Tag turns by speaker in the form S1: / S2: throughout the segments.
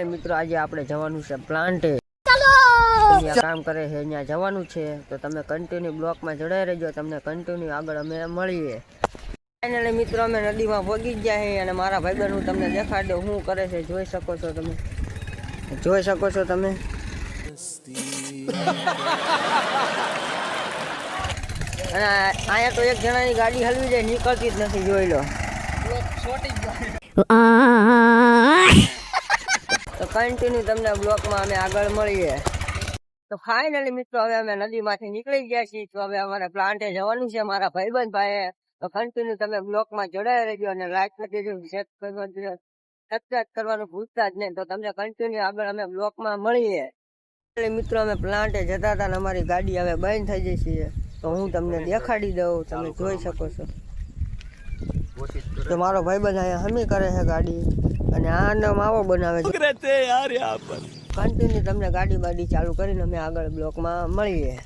S1: અને મિત્રો આજે આપણે જવાનું છે પ્લાન્ટે કામ કરે છે ત્યાં જવાનું છે. તો તમે કન્ટિન્યુ બ્લોકમાં જોડાઈ રહેજો તમને કન્ટિન્યુ આગળ અમે મળીએ. ફાઇનલી મિત્રો અમે નદીમાં ભોગી જ ગયા છે અને મારા ભાઈબંધ હું તમને દેખાડી દઉં શું કરે છે જોઈ શકો છો તમે. જોઈ શકો છો તમે. અને અહીંયા તો એક જણાની ગાડી હલવી જાય નીકળતી જ નથી જોઈ લો. કન્ટિન્યુ તમને બ્લોકમાં અમે આગળ મળીએ. તો ફાઇનલી મિત્રો હવે અમે નદીમાંથી નીકળી ગયા છીએ. તો હવે અમારે પ્લાન્ટે જવાનું છે મારા ભાઈબંધ ભાઈએ. તો કન્ટિન્યુ તમે બ્લોકમાં જોડાઈ રહેજો અને લાઈક કરી દેજો શેર કરવાનું ભૂલતા જ નહીં. તો તમને કન્ટિન્યુ આગળ અમે બ્લોકમાં મળીએ. એટલે મિત્રો અમે પ્લાન્ટે જતા હતા ને અમારી ગાડી હવે બંધ થઈ જઈ છે. તો હું તમને દેખાડી દઉં. તમે જોઈ શકો છો. તો મારો ભાઈબંધ અહીંયા હમી કરે છે ગાડી. અને આનો માવો બનાવે છે. યાર યહાં પર કન્ટિન્યુ તમને ગાડી બાડી ચાલુ કરીને અમે આગળ બ્લોકમાં મળીએ.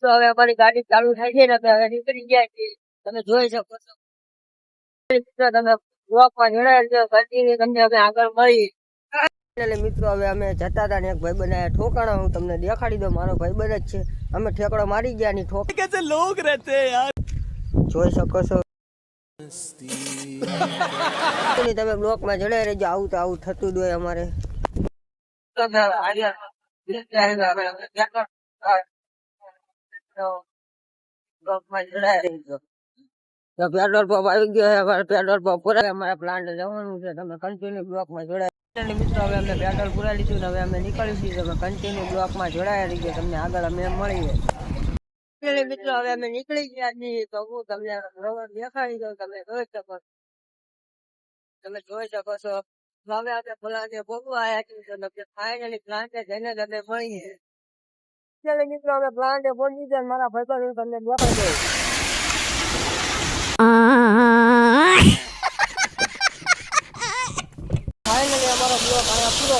S1: તો હવે અમારી ગાડી ચાલુ થાય છે ને હવે નીકળી ગયા છે તમે જોઈ શકો છો. તમે બ્લોકમાં જોડાયેલ કન્ટિન્યુ તમને હવે આગળ મળીએ. એટલે મિત્રો હવે અમે જતા હતા ને એક ભાઈ બનાવ્યા ઠોકાણા હું તમને દેખાડી દઉં મારો ભાઈ બન જ છે. અમે ઠેકડો મારી ગયા ની ઠોક
S2: છે લોક રહેતે
S1: જોઈ શકો છો. તમે બ્લોકમાં જડાઈ રહેજો આવું તો આવું થતું જ હોય અમારે. પેટ્રોલ પંપ આવી ગયો છે અમારે પેટ્રોલ પંપ પૂરા અમારે પ્લાન્ટ જવાનું છે તમે કન્ટિન્યુ બ્લોકમાં જોડાય મિત્રો હવે અમે પેટ્રોલ પૂરા લીધું હવે અમે નીકળીશું તમે કન્ટિન્યુ બ્લોકમાં જોડાયા રહીએ તમને આગળ અમે મળીએ. મિત્રો હવે અમે નીકળી ગયા છીએ તો હું તમને રોડ દેખાડી દઉં તમે જોઈ શકો. તમે જોઈ શકો છો. હવે આપણે ફલાને ભોગવા આવ્યા ફાઇનલી પ્લાન્ટે જઈને તમને મળીએ. ચાલો મિત્રો અમે પ્લાન્ટે પહોંચી ગયા મારા ભાઈબંધ તમને દેખાઈ દઉં ફાઇનલી અમારો બ્લોક અહીંયા પૂરો